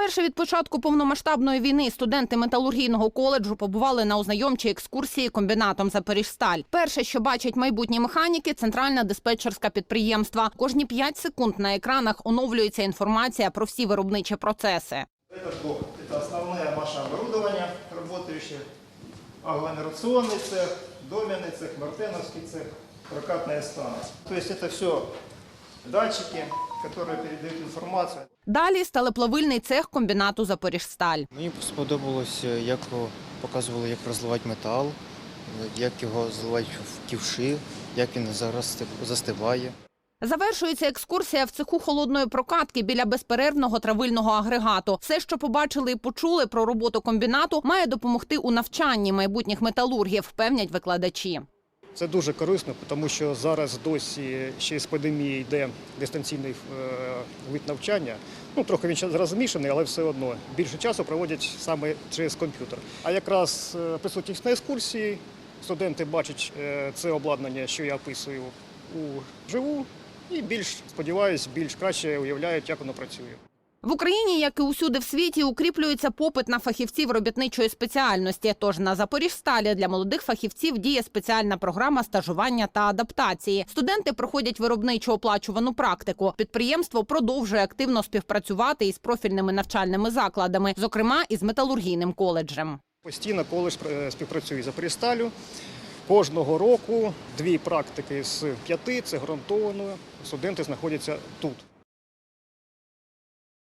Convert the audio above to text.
Вперше від початку повномасштабної війни студенти металургійного коледжу побували на ознайомчій екскурсії комбінатом Запоріжсталь. Перше, що бачать майбутні механіки, центральна диспетчерська підприємства. Кожні 5 секунд на екранах оновлюється інформація про всі виробничі процеси. Этот блок – это основное машинооборудование работающее, агломерационный цех, доменный цех, мартеновский цех, прокатные станы. То есть это все датчики, которые передают информацию. Далі сталеплавильний цех комбінату Запоріжсталь. Мені сподобалося, як показували, як розливати метал, як його заливають в ківши, як він зараз застиває. Завершується екскурсія в цеху холодної прокатки біля безперервного травильного агрегату. Все, що побачили і почули про роботу комбінату, має допомогти у навчанні майбутніх металургів, певнять викладачі. Це дуже корисно, тому що зараз досі ще з пандемії йде дистанційний е, вид навчання. Ну, трохи він зараз змішаний, але все одно більше часу проводять саме через комп'ютер. А якраз е, присутність на екскурсії, студенти бачать е, це обладнання, що я описую вживу, і більш сподіваюсь, більш краще уявляють, як воно працює. В Україні, як і усюди в світі, укріплюється попит на фахівців робітничої спеціальності. Тож на Запоріжсталі для молодих фахівців діє спеціальна програма стажування та адаптації. Студенти проходять виробничу оплачувану практику. Підприємство продовжує активно співпрацювати із профільними навчальними закладами, зокрема із металургійним коледжем. Постійно коледж е, співпрацює з Запоріжсталю. Кожного року дві практики з п'яти це гарантовано. Студенти знаходяться тут.